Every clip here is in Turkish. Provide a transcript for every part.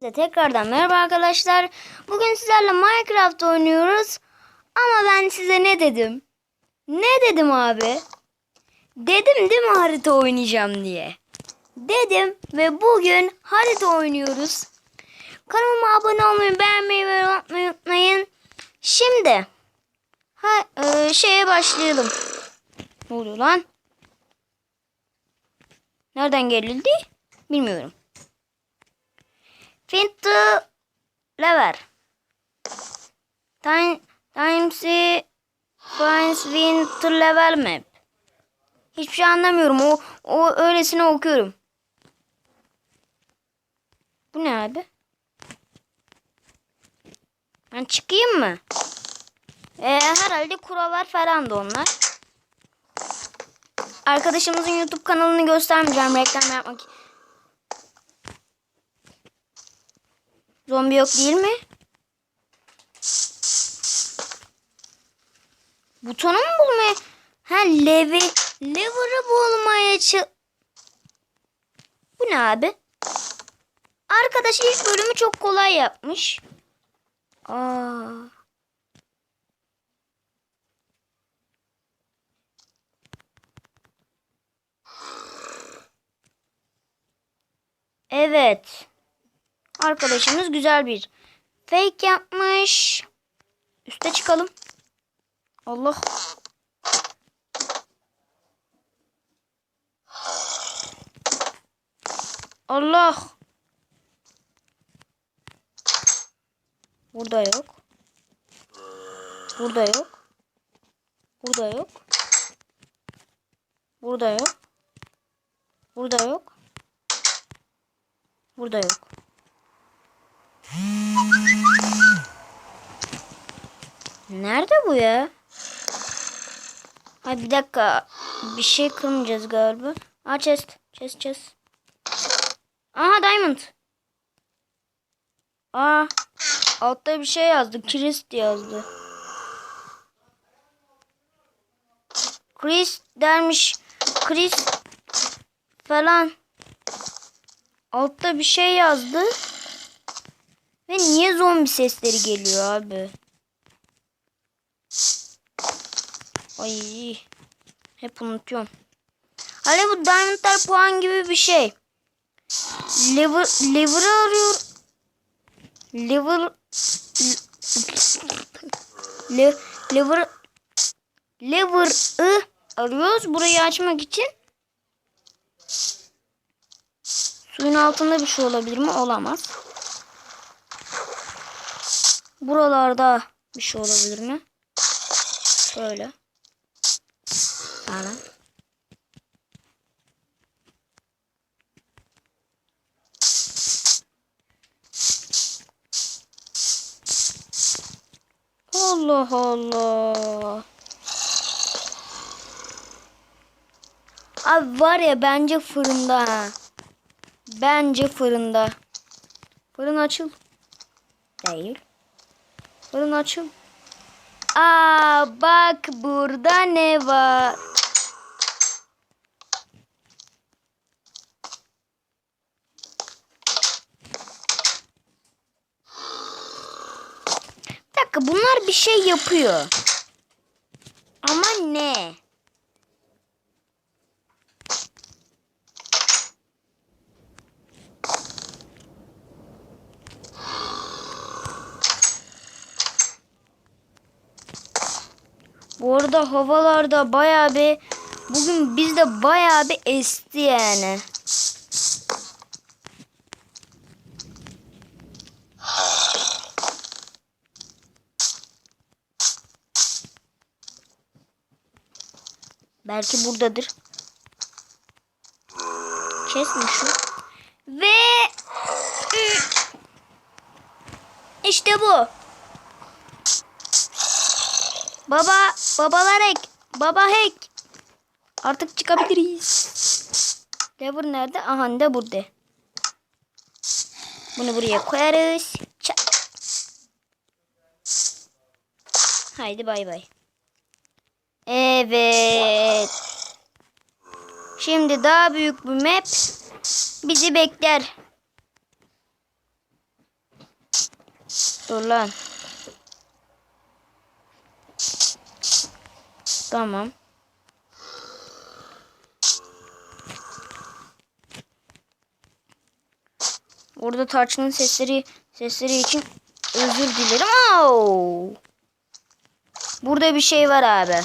Size tekrardan merhaba arkadaşlar. Bugün sizlerle Minecraft oynuyoruz. Ama ben size ne dedim? Ne dedim abi? Dedim değil mi harita oynayacağım diye. Dedim ve bugün harita oynuyoruz. Kanalıma abone olmayı, beğenmeyi ve yorum atmayı unutmayın. Şimdi ha, e, şeye başlayalım. Ne oluyor lan? Nereden gelildi? Bilmiyorum. Find the lever. Time, times finds win to level map. Hiçbir şey anlamıyorum. O, o öylesine okuyorum. Bu ne abi? Ben çıkayım mı? Ee, herhalde kurallar falan da onlar. Arkadaşımızın YouTube kanalını göstermeyeceğim reklam yapmak Zombi yok değil mi? Butonu mu bulmaya? Ha levi, lever'ı bulmaya çı... Bu ne abi? Arkadaş ilk bölümü çok kolay yapmış. Aa. Evet. Arkadaşımız güzel bir fake yapmış. Üste çıkalım. Allah. Allah. Burada yok. Burada yok. Burada yok. Burada yok. Burada yok. Burada yok. Nerede bu ya? Ha bir dakika. Bir şey kırmayacağız galiba. Aa chest. Chest chest. Aha diamond. Aa. Altta bir şey yazdı. Chris yazdı. Chris dermiş. Chris falan. Altta bir şey yazdı. Ve niye zombi sesleri geliyor abi? Ay. Hep unutuyorum. Hani bu diamondlar puan gibi bir şey. Lever, lever'ı arıyor. Lever le, lever lever'ı arıyoruz burayı açmak için. Suyun altında bir şey olabilir mi? Olamaz. Buralarda bir şey olabilir mi? Şöyle. Aynen. Allah Allah. Abi var ya bence fırında ha. Bence fırında. Fırın açıl. Değil. Fırın açıl. Aa bak burada ne var? Bunlar bir şey yapıyor. Ama ne? Bu arada havalarda bayağı bir bugün bizde bayağı bir esti yani. Belki buradadır. Kesme şu. Ve işte bu. Baba, babalar hack. Baba hack. Artık çıkabiliriz. Lever nerede? Aha da burada. Bunu buraya koyarız. Çak. Haydi bay bay. Evet. Şimdi daha büyük bir map bizi bekler. Dur lan. Tamam. Burada tarçının sesleri sesleri için özür dilerim. Au! Burada bir şey var abi.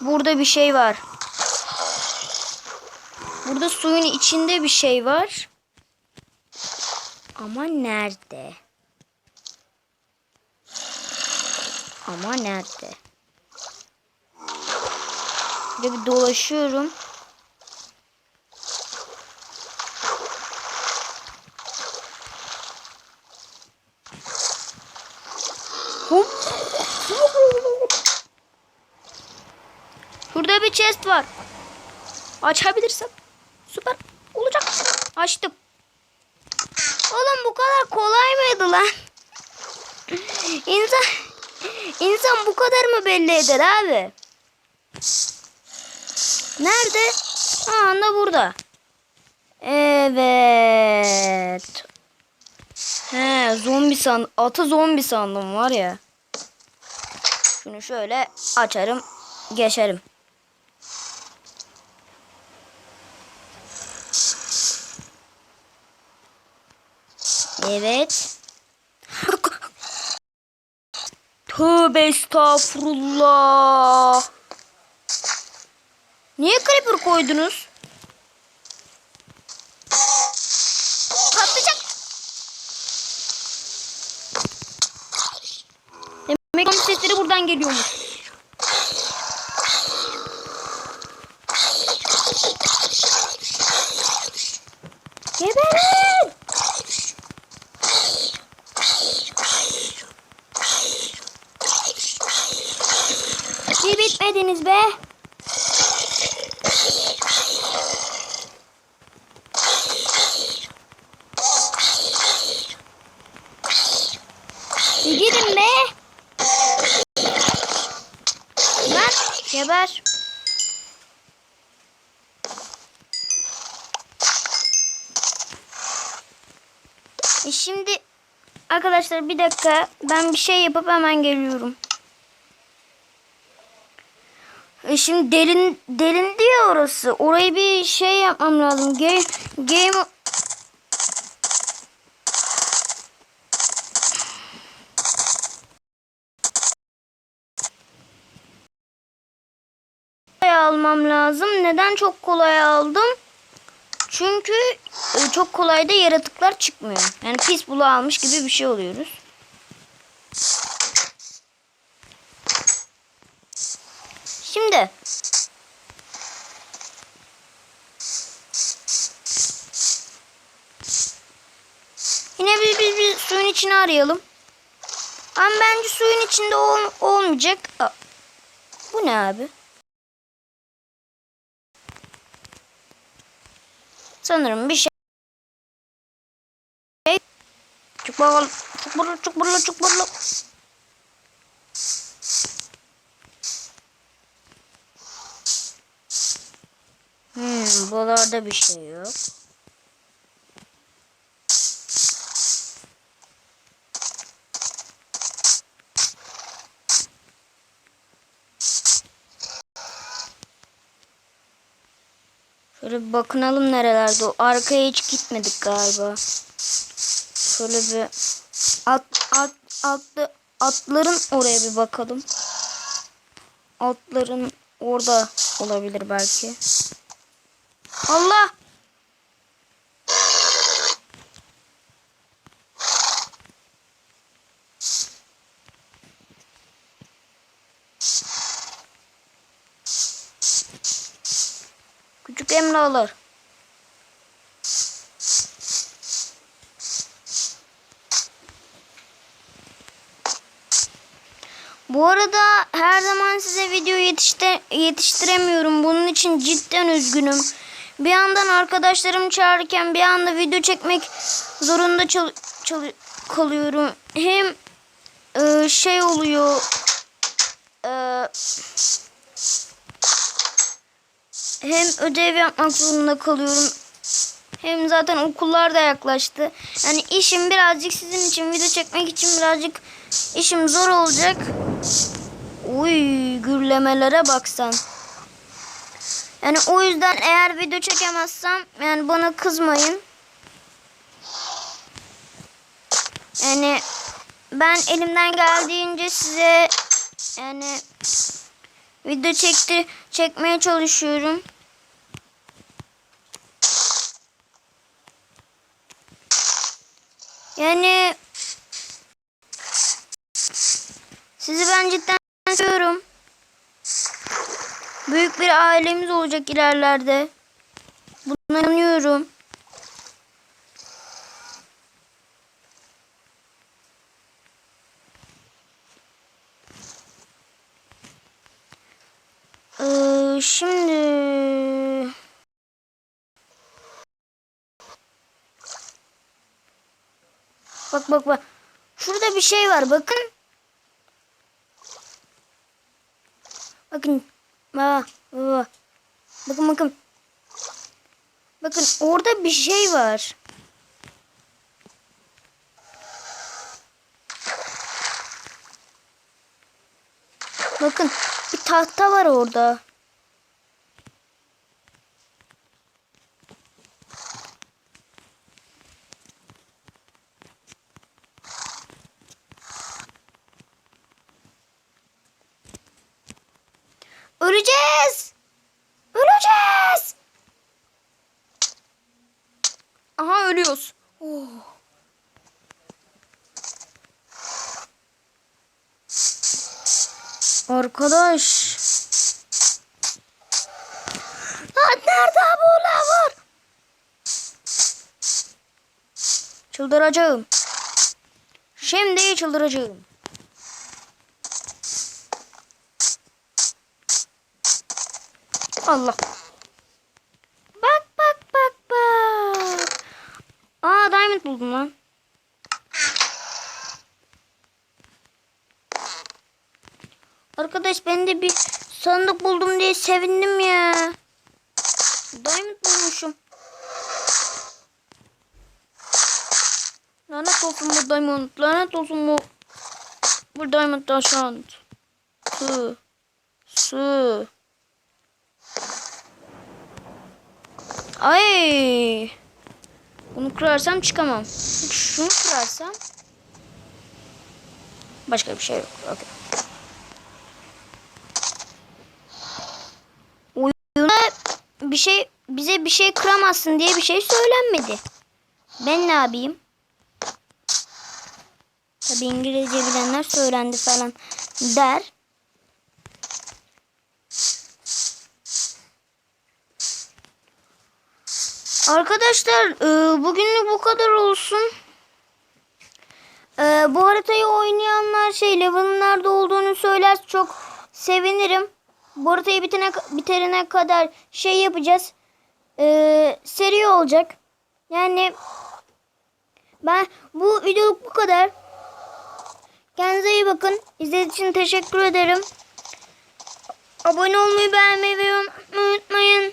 Burada bir şey var. Burada suyun içinde bir şey var. Ama nerede? Ama nerede? Böyle bir dolaşıyorum. Hop. Bir chest var. Açabilirsem süper olacak. Açtım. Oğlum bu kadar kolay mıydı lan? İnsan insan bu kadar mı belli eder abi? Nerede? Ha anda burada. Evet. He zombi san atı zombi sandım var ya. Şunu şöyle açarım geçerim. Evet. Tövbe estağfurullah. Niye creeper koydunuz? Patlayacak. Demek ki sesleri buradan geliyormuş. Geberin! Bir bitmediniz be. Bir gidin be. Lan geber. E şimdi arkadaşlar bir dakika ben bir şey yapıp hemen geliyorum. E şimdi derin derin diyor orası. Orayı bir şey yapmam lazım. Game game almam lazım. Neden çok kolay aldım? Çünkü e, çok kolay da yaratıklar çıkmıyor. Yani pis bulu almış gibi bir şey oluyoruz. Şimdi Yine bir, bir, bir suyun içine arayalım. Ama bence suyun içinde ol, olmayacak. Aa, bu ne abi? Sanırım bir şey. Çık bakalım. Çık burla, çık burla, çık burla. Hmm, buralarda bir şey yok. Bakınalım nerelerde. Arkaya hiç gitmedik galiba. Şöyle bir at at atlı atların oraya bir bakalım. Atların orada olabilir belki. Allah! Küçük Emre alır. Bu arada her zaman size video yetişte, yetiştiremiyorum. Bunun için cidden üzgünüm. Bir yandan arkadaşlarım çağırırken bir anda video çekmek zorunda kalıyorum. Hem e, şey oluyor. E, hem ödev yapmak zorunda kalıyorum. Hem zaten okullar da yaklaştı. Yani işim birazcık sizin için video çekmek için birazcık işim zor olacak. Uy gürlemelere baksan. Yani o yüzden eğer video çekemezsem yani bana kızmayın. Yani ben elimden geldiğince size yani video çekti çekmeye çalışıyorum. Yani sizi ben cidden seviyorum. Büyük bir ailemiz olacak ilerlerde. Buna inanıyorum. Şimdi. Bak bak bak. Şurada bir şey var bakın. Bakın. Bak bak bakın bakın. Bakın orada bir şey var. Bakın bir tahta var orada Öleceğiz. Öleceğiz. Aha ölüyoruz. Oh. Arkadaş. Lan nerede bu var? Çıldıracağım. Şimdi çıldıracağım. Allah. Bak bak bak bak. Aa diamond buldum lan. Arkadaş ben de bir sandık buldum diye sevindim ya. Diamond bulmuşum. Lanet olsun bu diamond. Lanet olsun bu. Bu diamond taşant. Su. Su. Ay. Bunu kırarsam çıkamam. Şunu kırarsam. Başka bir şey yok. Okay. Oyunda bir şey bize bir şey kıramazsın diye bir şey söylenmedi. Ben ne yapayım? Tabi İngilizce bilenler söylendi falan der. Arkadaşlar e, bugünlük bu kadar olsun. E, bu haritayı oynayanlar şey level'ın nerede olduğunu söyler çok sevinirim. Bu haritayı bitene, biterine kadar şey yapacağız. E, seri olacak. Yani ben bu videoluk bu kadar. Kendinize iyi bakın. İzlediğiniz için teşekkür ederim. Abone olmayı beğenmeyi ve unutmayın.